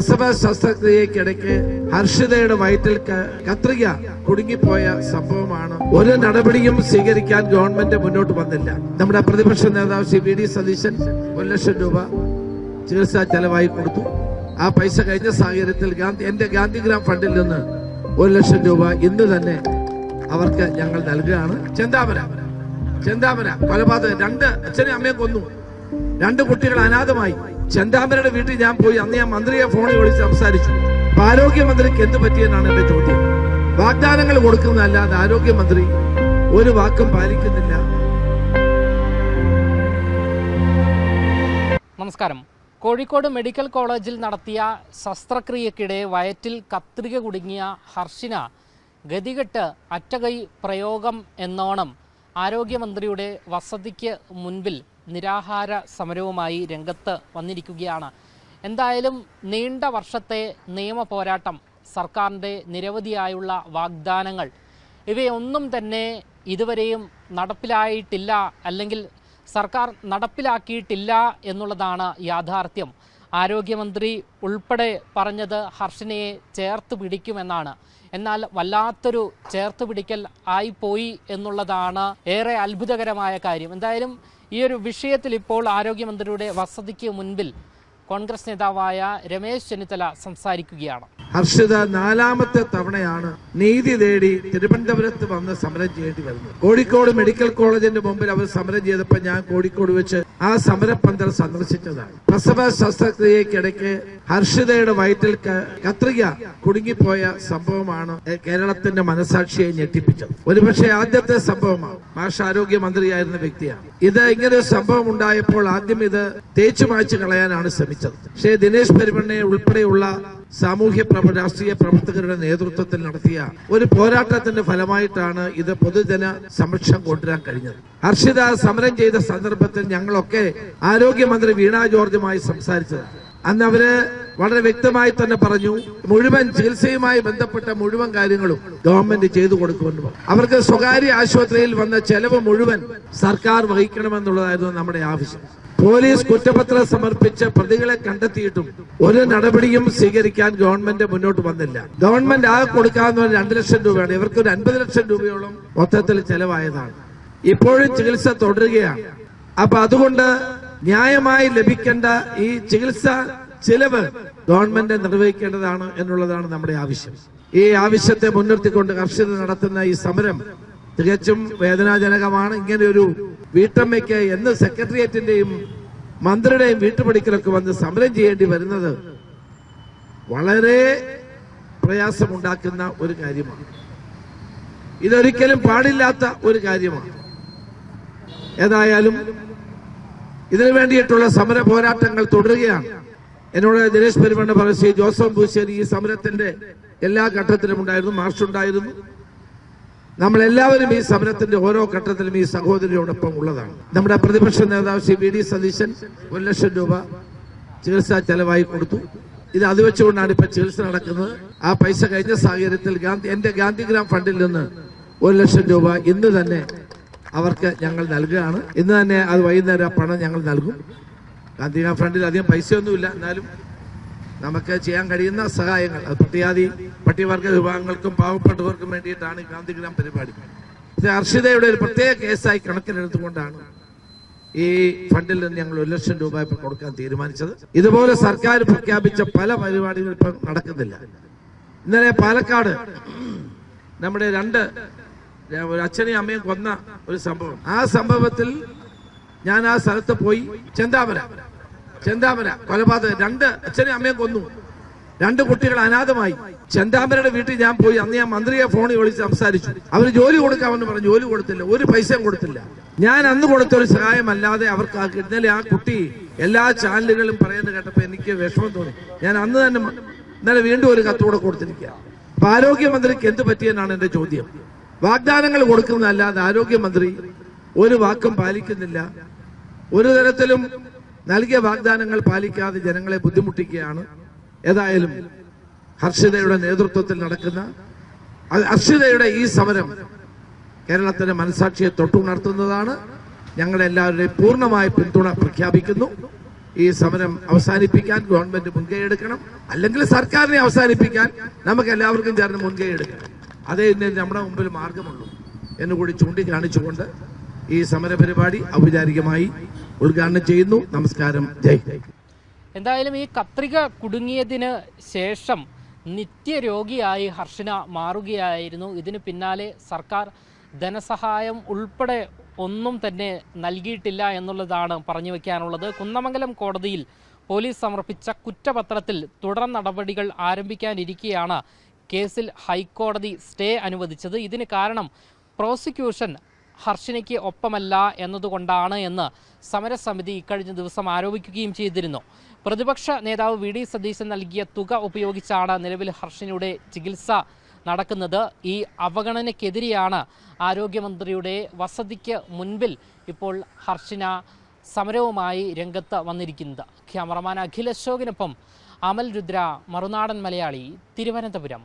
പ്രസവ ശസ്ത്രക്രിയക്കിടയ്ക്ക് ഹർഷിതയുടെ വയറ്റിൽ കത്രിക കുടുങ്ങിപ്പോയ സംഭവമാണ്. ഒരു നടപടിയും സ്വീകരിക്കാൻ ഗവൺമെന്റ് മുന്നോട്ട് വന്നില്ല. നമ്മുടെ പ്രതിപക്ഷ നേതാവ് ശ്രീ വി ഡി സതീശൻ ഒരു ലക്ഷം രൂപ ചികിത്സാ ചെലവായി കൊടുത്തു. ആ പൈസ കഴിഞ്ഞ സാഹചര്യത്തിൽ ഗാന്ധി എന്റെ ഗാന്ധിഗ്രാം ഫണ്ടിൽ നിന്ന് ഒരു ലക്ഷം രൂപ ഇന്ന് തന്നെ അവർക്ക് ഞങ്ങൾ നൽകുകയാണ്. ചെന്താമര ചെന്താമര കൊലപാതകം. രണ്ട് അച്ഛനെയും അമ്മയും കൊന്നു. രണ്ട് കുട്ടികൾ അനാഥമായി. ചെന്താമരയുടെ വീട്ടിൽ ഞാൻ പോയി അന്ന് ഞാൻ മന്ത്രിയെ ഫോണിൽ വിളിച്ച് സംസാരിച്ചു. ആരോഗ്യമന്ത്രിക്ക് എന്ത് പറ്റിയെന്നാണ് എന്റെ ചോദ്യം. വാഗ്ദാനങ്ങൾ കൊടുക്കുന്നതല്ലാതെ ആരോഗ്യമന്ത്രി ഒരു വാക്കും പാലിക്കുന്നില്ല. നമസ്കാരം. കോഴിക്കോട് മെഡിക്കൽ കോളേജിൽ നടത്തിയ ശസ്ത്രക്രിയക്കിടെ വയറ്റിൽ കത്രിക കുടുങ്ങിയ ഹർഷിന ഗതികെട്ട് അറ്റകൈ പ്രയോഗം എന്നോണം ആരോഗ്യമന്ത്രിയുടെ വസതിക്ക് മുൻപിൽ നിരാഹാര സമരവുമായി രംഗത്ത് വന്നിരിക്കുകയാണ്. എന്തായാലും നീണ്ട വർഷത്തെ നിയമ പോരാട്ടം സർക്കാരിന്റെ നിരവധിയായുള്ള വാഗ്ദാനങ്ങൾ. ഇവയൊന്നും തന്നെ ഇതുവരെയും നടപ്പിലായിട്ടില്ല അല്ലെങ്കിൽ സർക്കാർ നടപ്പിലാക്കിയിട്ടില്ല എന്നുള്ളതാണ് യാഥാർത്ഥ്യം. ആരോഗ്യമന്ത്രി ഉൾപ്പെടെ പറഞ്ഞത് ഹർഷനയെ ചേർത്ത് പിടിക്കുമെന്നാണ്. എന്നാൽ വല്ലാത്തൊരു ചേർത്ത് പിടിക്കൽ ആയിപ്പോയി എന്നുള്ളതാണ് ഏറെ അത്ഭുതകരമായ കാര്യം. എന്തായാലും ഈ ഒരു വിഷയത്തിൽ ഇപ്പോൾ ആരോഗ്യമന്ത്രിയുടെ വസതിക്ക് മുൻപിൽ കോൺഗ്രസ് നേതാവായ രമേശ് ചെന്നിത്തല സംസാരിക്കുകയാണ്. ഹർഷിത നാലാമത്തെ തവണയാണ് നീതി തേടി തിരുവനന്തപുരത്ത് വന്ന് സമരം ചെയ്യേണ്ടി വരുന്നത്. കോഴിക്കോട് മെഡിക്കൽ കോളേജിന്റെ മുമ്പിൽ അവർ സമരം ചെയ്തപ്പോൾ ഞാൻ കോഴിക്കോട് വെച്ച് ആ സമരപന്തൽ സന്ദർശിച്ചതാണ് പ്രസവ ശസ്ത്രക്രിയക്കിടയ്ക്ക് ഹർഷിതയുടെ വയറ്റിൽ കത്രിക കുടുങ്ങിപ്പോയ സംഭവമാണ് കേരളത്തിന്റെ മനസാക്ഷിയെ ഞെട്ടിപ്പിച്ചത്. ഒരുപക്ഷെ ആദ്യത്തെ സംഭവമാണ്. മാഷ ആരോഗ്യമന്ത്രിയായിരുന്ന വ്യക്തിയാണ്. ഇത് ഇങ്ങനെ ഒരു സംഭവം ഉണ്ടായപ്പോൾ ആദ്യം ഇത് തേച്ചു മായ്ച്ചു കളയാനാണ് ശ്രമിച്ചത്. പക്ഷേ ദിനേശ് പെരുമണ്ണയെ ഉൾപ്പെടെയുള്ള സാമൂഹ്യ രാഷ്ട്രീയ പ്രവർത്തകരുടെ നേതൃത്വത്തിൽ നടത്തിയ ഒരു പോരാട്ടത്തിന്റെ ഫലമായിട്ടാണ് ഇത് പൊതുജന സംരക്ഷണം കൊണ്ടുവരാൻ കഴിഞ്ഞത്. ഹർഷിത സമരം ചെയ്ത സന്ദർഭത്തിൽ ഞങ്ങളൊക്കെ ആരോഗ്യമന്ത്രി വീണ ജോർജുമായി സംസാരിച്ചത്. അന്ന് അവർ വളരെ വ്യക്തമായി തന്നെ പറഞ്ഞു മുഴുവൻ ചികിത്സയുമായി ബന്ധപ്പെട്ട മുഴുവൻ കാര്യങ്ങളും ഗവൺമെന്റ് ചെയ്തു കൊടുക്കുമെന്ന് അവർക്ക് സ്വകാര്യ ആശുപത്രിയിൽ വന്ന ചെലവ് മുഴുവൻ സർക്കാർ വഹിക്കണമെന്നുള്ളതായിരുന്നു നമ്മുടെ ആവശ്യം. പോലീസ് കുറ്റപത്രം സമർപ്പിച്ച പ്രതികളെ കണ്ടെത്തിയിട്ടും ഒരു നടപടിയും സ്വീകരിക്കാൻ ഗവൺമെന്റ് മുന്നോട്ട് വന്നില്ല. ഗവൺമെന്റ് ആകെ കൊടുക്കാവുന്ന രണ്ടു ലക്ഷം രൂപയാണ്. ഇവർക്ക് ഒരു അൻപത് ലക്ഷം രൂപയോളം മൊത്തത്തിൽ ചെലവായതാണ്. ഇപ്പോഴും ചികിത്സ തുടരുകയാണ്. അപ്പൊ അതുകൊണ്ട് ന്യായമായി ലഭിക്കേണ്ട ഈ ചികിത്സ ചിലവ് ഗവൺമെന്റ് നിർവഹിക്കേണ്ടതാണ് എന്നുള്ളതാണ് നമ്മുടെ ആവശ്യം. ഈ ആവശ്യത്തെ മുൻനിർത്തിക്കൊണ്ട് കർഷകർ നടത്തുന്ന ഈ സമരം തികച്ചും വേദനാജനകമാണ്. ഇങ്ങനെ ഒരു വീട്ടമ്മയ്ക്ക് എന്ന് സെക്രട്ടേറിയറ്റിന്റെയും മന്ത്രിയുടെയും വീട്ടുപടിക്കലൊക്കെ വന്ന് സമരം ചെയ്യേണ്ടി വരുന്നത് വളരെ പ്രയാസമുണ്ടാക്കുന്ന ഒരു കാര്യമാണ്. ഇതൊരിക്കലും പാടില്ലാത്ത ഒരു കാര്യമാണ്. ഏതായാലും ഇതിനു വേണ്ടിയിട്ടുള്ള സമര പോരാട്ടങ്ങൾ തുടരുകയാണ്. എന്നോട് ദിനേശ് പെരുമണ്ണ പറശ്ശി ജോസഫ് ഭൂശ്ശേരി ഈ സമരത്തിന്റെ എല്ലാ ഘട്ടത്തിലും ഉണ്ടായിരുന്നു മാർച്ചുണ്ടായിരുന്നു. നമ്മൾ എല്ലാവരും ഈ സമരത്തിന്റെ ഓരോ ഘട്ടത്തിലും ഈ സഹോദരിയോടൊപ്പം ഉള്ളതാണ്. നമ്മുടെ പ്രതിപക്ഷ നേതാവ് ശ്രീ വി ഡി സതീശൻ ഒരു ലക്ഷം രൂപ ചികിത്സാ ചെലവായി കൊടുത്തു. ഇത് അത് വെച്ചുകൊണ്ടാണ് ഇപ്പൊ ചികിത്സ നടക്കുന്നത്. ആ പൈസ കഴിഞ്ഞ സാഹചര്യത്തിൽ ഗാന്ധി എന്റെ ഗാന്ധിഗ്രാം ഫണ്ടിൽ നിന്ന് ഒരു ലക്ഷം രൂപ ഇന്ന് തന്നെ അവർക്ക് ഞങ്ങൾ നൽകുകയാണ്. ഇന്ന് തന്നെ അത് വൈകുന്നേരം ആ പണം ഞങ്ങൾ നൽകും. ഗാന്ധിഗ്രാം ഫണ്ടിൽ അധികം പൈസയൊന്നുമില്ല. എന്നാലും നമുക്ക് ചെയ്യാൻ കഴിയുന്ന സഹായങ്ങൾ അത് പട്ടികാതി പട്ടികവർഗ വിഭാഗങ്ങൾക്കും പാവപ്പെട്ടവർക്കും വേണ്ടിയിട്ടാണ് ഈ ഗാന്ധിഗ്രാം പരിപാടി. ഇത് അർഷിതയുടെ ഒരു പ്രത്യേക കേസായി കണക്കിലെടുത്തുകൊണ്ടാണ് ഈ ഫണ്ടിൽ നിന്ന് ഞങ്ങൾ ഒരു ലക്ഷം രൂപ ഇപ്പൊ കൊടുക്കാൻ തീരുമാനിച്ചത്. ഇതുപോലെ സർക്കാർ പ്രഖ്യാപിച്ച പല പരിപാടികളും ഇപ്പം നടക്കുന്നില്ല. ഇന്നലെ പാലക്കാട് നമ്മുടെ രണ്ട് അച്ഛനെയും അമ്മയും കൊന്ന ഒരു സംഭവം. ആ സംഭവത്തിൽ ഞാൻ ആ സ്ഥലത്ത് പോയി ചെന്താമര ചെന്താമര കൊലപാതകം. രണ്ട് അച്ഛനെയും അമ്മയും കൊന്നു. രണ്ട് കുട്ടികൾ അനാഥമായി. ചെന്താമരയുടെ വീട്ടിൽ ഞാൻ പോയി അന്ന് ഞാൻ മന്ത്രിയെ ഫോണിൽ വിളിച്ച് സംസാരിച്ചു. അവർ ജോലി കൊടുക്കാമെന്ന് പറഞ്ഞു ജോലി കൊടുത്തില്ല ഒരു പൈസയും കൊടുത്തില്ല. ഞാൻ അന്ന് കൊടുത്തൊരു സഹായമല്ലാതെ അവർക്ക് ആ ഇന്നലെ ആ കുട്ടി എല്ലാ ചാനലുകളും പറയുന്നത് കേട്ടപ്പോൾ എനിക്ക് വിഷമം തോന്നി. ഞാൻ അന്ന് തന്നെ ഇന്നലെ വീണ്ടും ഒരു കത്തൂടെ കൊടുത്തിരിക്കുക അപ്പൊ ആരോഗ്യമന്ത്രിക്ക് എന്ത് പറ്റിയെന്നാണ് എന്റെ ചോദ്യം. വാഗ്ദാനങ്ങൾ കൊടുക്കുന്നതല്ലാതെ ആരോഗ്യമന്ത്രി ഒരു വാക്കും പാലിക്കുന്നില്ല. ഒരു തരത്തിലും നൽകിയ വാഗ്ദാനങ്ങൾ പാലിക്കാതെ ജനങ്ങളെ ബുദ്ധിമുട്ടിക്കുകയാണ്. ഏതായാലും ഹർഷിതയുടെ നേതൃത്വത്തിൽ നടക്കുന്ന ഹർഷിതയുടെ ഈ സമരം കേരളത്തിന്റെ മനസാക്ഷിയെ തൊട്ടുണർത്തുന്നതാണ്. ഞങ്ങളെല്ലാവരുടെയും പൂർണമായ പിന്തുണ പ്രഖ്യാപിക്കുന്നു. ഈ സമരം അവസാനിപ്പിക്കാൻ ഗവൺമെന്റ് മുൻകൈ എടുക്കണം. അല്ലെങ്കിൽ സർക്കാരിനെ അവസാനിപ്പിക്കാൻ നമുക്ക് എല്ലാവർക്കും ചേർന്ന് മുൻകൈ എടുക്കണം. അതേ ഇന്ന് നമ്മുടെ മുമ്പിൽ മാർഗമുള്ളൂ എന്നുകൂടി ചൂണ്ടിക്കാണിച്ചുകൊണ്ട് ഈ സമര പരിപാടി ഔപചാരികമായി ഉദ്ഘാടനം ചെയ്യുന്നു. നമസ്കാരം. ജയ് എന്തായാലും ഈ കത്രിക കുടുങ്ങിയതിന് ശേഷം നിത്യരോഗിയായി ഹർഷന മാറുകയായിരുന്നു. ഇതിന് പിന്നാലെ സർക്കാർ ധനസഹായം ഉൾപ്പെടെ ഒന്നും തന്നെ നൽകിയിട്ടില്ല എന്നുള്ളതാണ് പറഞ്ഞു വയ്ക്കാനുള്ളത്. കുന്നമംഗലം കോടതിയിൽ പോലീസ് സമർപ്പിച്ച കുറ്റപത്രത്തിൽ തുടർ നടപടികൾ ആരംഭിക്കാനിരിക്കെയാണ് കേസിൽ ഹൈക്കോടതി സ്റ്റേ അനുവദിച്ചത്. ഇതിന് കാരണം പ്രോസിക്യൂഷൻ ഹർഷിനയ്ക്ക് ഒപ്പമല്ല എന്നതുകൊണ്ടാണ് എന്ന് സമരസമിതി ഇക്കഴിഞ്ഞ ദിവസം ആരോപിക്കുകയും ചെയ്തിരുന്നു. പ്രതിപക്ഷ നേതാവ് വി ഡി സതീശൻ നൽകിയ തുക ഉപയോഗിച്ചാണ് നിലവിൽ ഹർഷനുടെ ചികിത്സ നടക്കുന്നത്. ഈ അവഗണനയ്ക്കെതിരെയാണ് ആരോഗ്യമന്ത്രിയുടെ വസതിക്ക് മുൻപിൽ ഇപ്പോൾ ഹർഷിന സമരവുമായി രംഗത്ത് വന്നിരിക്കുന്നത്. ക്യാമറമാൻ അഖിൽ അശോകിനൊപ്പം അമൽ രുദ്ര മറുനാടൻ മലയാളി തിരുവനന്തപുരം.